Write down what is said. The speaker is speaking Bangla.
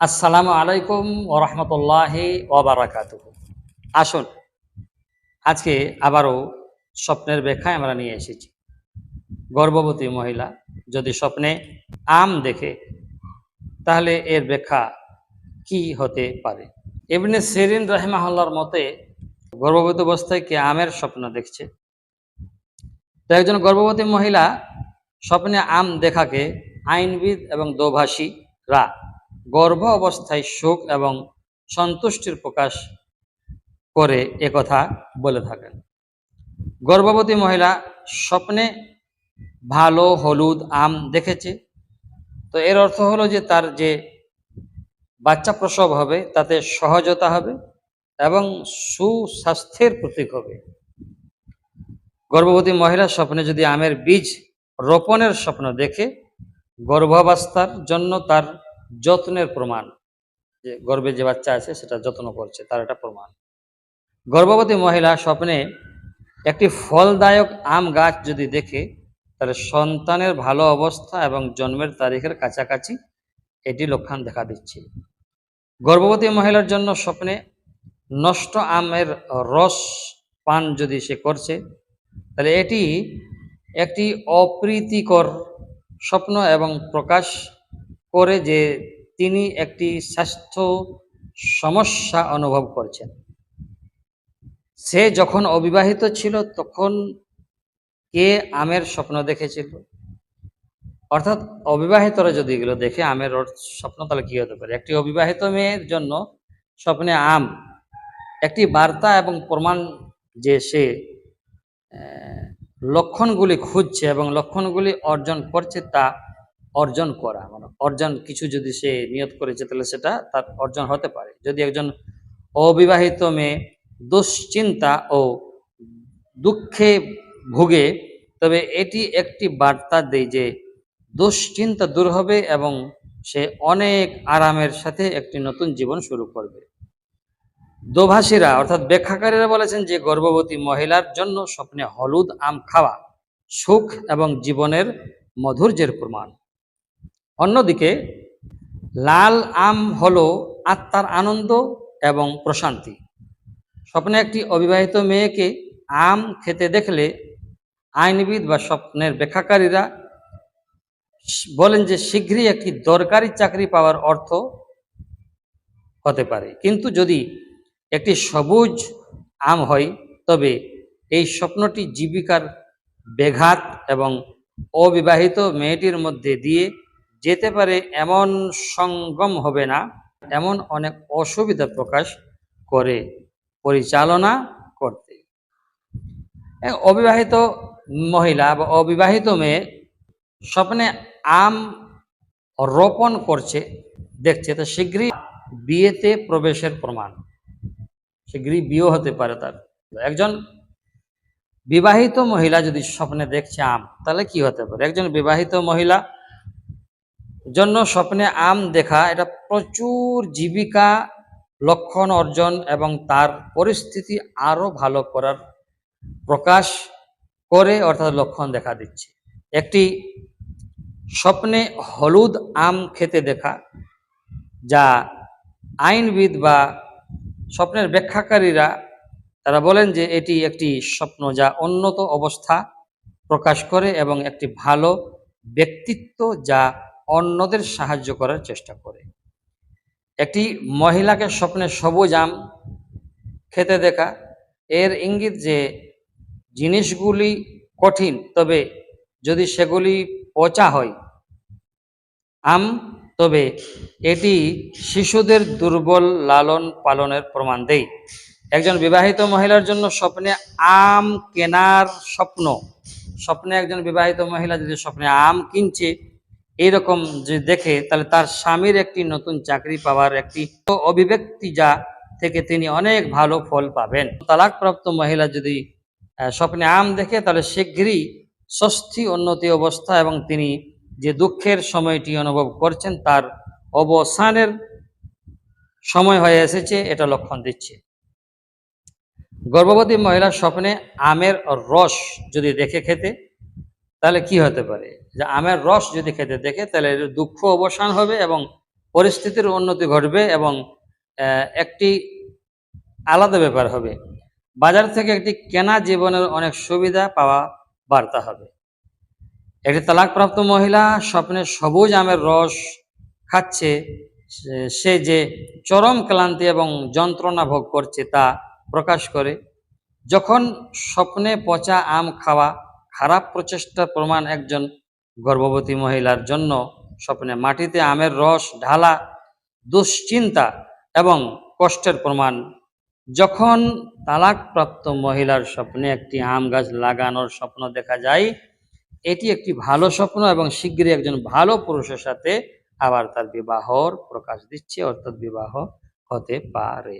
আসসালামু আলাইকুম ওরহমতুল্লাহি ওবরাকাত আসুন, আজকে আবারও স্বপ্নের ব্যাখ্যায় আমরা নিয়ে এসেছি। গর্ভবতী মহিলা যদি স্বপ্নে আম দেখে, তাহলে এর ব্যাখ্যা কি হতে পারে? এমনি সেরিন রহমাহুল্লার মতে, গর্ভবতী অবস্থায় কে আমের স্বপ্ন দেখছে? তো একজন গর্ভবতী মহিলা স্বপ্নে আম দেখাকে আইনবিদ এবং দোভাষীরা গর্ভ অবস্থায় সুখ এবং সন্তুষ্টির প্রকাশ করে একথা বলে থাকেন। গর্ভবতী মহিলা স্বপ্নে ভালো, হলুদ, আম দেখেছে। তো এর অর্থ হলো যে তার যে বাচ্চা প্রসব হবে, তাতে সহজতা হবে এবং সুস্বাস্থ্যের প্রতীক হবে। গর্ভবতী মহিলা স্বপ্নে যদি আমের বীজ রোপণের স্বপ্ন দেখে, গর্ভাবস্থার জন্য তার যত্নের প্রমাণ যে গর্ভে যে বাচ্চা আছে সেটা যত্ন করছে, তার একটা প্রমাণ। গর্ভবতী মহিলা স্বপ্নে একটি ফলদায়ক আম গাছ যদি দেখে, তাহলে সন্তানের ভালো অবস্থা এবং জন্মের তারিখের কাছাকাছি এটি লক্ষণ দেখা দিচ্ছে। গর্ভবতী মহিলার জন্য স্বপ্নে নষ্ট আমের রস পান যদি সে করছে, তাহলে এটি একটি অপ্রীতিকর স্বপ্ন এবং প্রকাশ করে যে তিনি একটি স্বাস্থ্য সমস্যা অনুভব করছেন। সে যখন অবিবাহিত ছিল তখন কে আমের স্বপ্ন দেখেছিল? অর্থাৎ অবিবাহিতরা যদি এগুলো দেখে আমের স্বপ্ন, তাহলে কি হতে পারে? একটি অবিবাহিত মেয়ের জন্য স্বপ্নে আম, একটি বার্তা এবং প্রমাণ যে সে লক্ষণগুলি খুঁজছে এবং লক্ষণগুলি অর্জন করছে তা অর্জন করা মানে অর্জন কিছু যদি সে নিয়ত করেছে, তাহলে সেটা তার অর্জন হতে পারে। যদি একজন অবিবাহিত মেয়ে দুশ্চিন্তা ও দুঃখে ভুগে, তবে এটি একটি বার্তা দেয় যে দুশ্চিন্তা দূর হবে এবং সে অনেক আরামের সাথে একটি নতুন জীবন শুরু করবে। দোভাষীরা, অর্থাৎ ব্যাখ্যাকারীরা বলেছেন যে, গর্ভবতী মহিলার জন্য স্বপ্নে হলুদ আম খাওয়া সুখ এবং জীবনের মধুর্যের প্রমাণ। অন্যদিকে, লাল আম হলো আত্মার আনন্দ এবং প্রশান্তি। স্বপ্নে একটি অবিবাহিত মেয়েকে আম খেতে দেখলে আইনবিদ বা স্বপ্নের ব্যাখ্যাকারীরা বলেন যে শীঘ্রই একটি দরকারি চাকরি পাওয়ার অর্থ হতে পারে। কিন্তু যদি একটি সবুজ আম হয়, তবে এই স্বপ্নটি জীবিকার ব্যাঘাত এবং অবিবাহিত মেয়েটির মধ্যে দিয়ে যেতে পারে এমন সঙ্গম হবে না, এমন অনেক অসুবিধা প্রকাশ করে, পরিচালনা করতে। অবিবাহিত মহিলা বা অবিবাহিত মেয়ে স্বপ্নে আম রোপণ করছে, দেখছে, তো শীঘ্রই বিয়েতে প্রবেশের প্রমাণ। শীঘ্রই বিয়ে হতে পারে তার। একজন বিবাহিত মহিলা যদি স্বপ্নে দেখছে আম, তাহলে কি হতে পারে? একজন বিবাহিত মহিলা জন্য স্বপ্নে আম দেখা, এটা প্রচুর জীবিকা লক্ষণ অর্জন এবং তার পরিস্থিতি আরও ভালো করার প্রকাশ করে, অর্থাৎ লক্ষণ দেখা দিচ্ছে। একটি স্বপ্নে হলুদ আম খেতে দেখা, যা আইনবিদ বা স্বপ্নের ব্যাখ্যাকারীরা, তারা বলেন যে এটি একটি স্বপ্ন যা উন্নত অবস্থা প্রকাশ করে এবং একটি ভালো ব্যক্তিত্ব যা অন্যদের সাহায্য করার চেষ্টা করে। একটি মহিলাকে স্বপ্নে সবুজ আম খেতে দেখা, এর ইঙ্গিত যে জিনিসগুলি কঠিন, তবে যদি সেগুলি পচা হয়, আম, তবে এটি শিশুদের দুর্বল লালন পালনের প্রমাণ দেয়। একজন বিবাহিত মহিলার জন্য স্বপ্নে আম কেনার স্বপ্ন, স্বপ্নে একজন বিবাহিত মহিলা যদি স্বপ্নে আম কিনছে এইরকম যে দেখে, তাহলে তার স্বামীর একটি নতুন চাকরি পাওয়ার একটি অভিব্যক্তি যা থেকে তিনি অনেক ভালো ফল পাবেন। তালাকপ্রাপ্ত মহিলা যদি স্বপ্নে আম দেখে, তাহলে শীঘ্রই ষষ্ঠী উন্নতি অবস্থা এবং তিনি যে দুঃখের সময়টি অনুভব করছেন, তার অবসানের সময় হয়ে এসেছে, এটা লক্ষণ দিচ্ছে। গর্ভবতী মহিলার স্বপ্নে আমের রস যদি দেখে খেতে তাহলে কি হতে পারে? যে আমের রস যদি খেতে দেখে, তাহলে দুঃখ অবসান হবে এবং পরিস্থিতির উন্নতি ঘটবে এবং একটি আলাদা ব্যাপার হবে। বাজার থেকে একটি কেনা জীবনের অনেক সুবিধা পাওয়া বার্তা হবে। একটি তালাকপ্রাপ্ত মহিলা স্বপ্নে সবুজ আমের রস খাচ্ছে সে যে চরম ক্লান্তি এবং যন্ত্রণা ভোগ করছে তা প্রকাশ করে। যখন স্বপ্নে পচা আম খাওয়া খারাপ প্রচেষ্টার প্রমাণ একজন গর্ভবতী মহিলার জন্য। স্বপ্নে মাটিতে আমের রস, ঢালা, দুশ্চিন্তা এবং কষ্টের প্রমাণ। যখন তালাকপ্রাপ্ত মহিলার স্বপ্নে একটি আম গাছ লাগানোর স্বপ্ন দেখা যায়, এটি একটি ভালো স্বপ্ন এবং শীঘ্রই একজন ভালো পুরুষের সাথে আবার তার বিবাহর প্রকাশ দিচ্ছে, অর্থাৎ বিবাহ হতে পারে।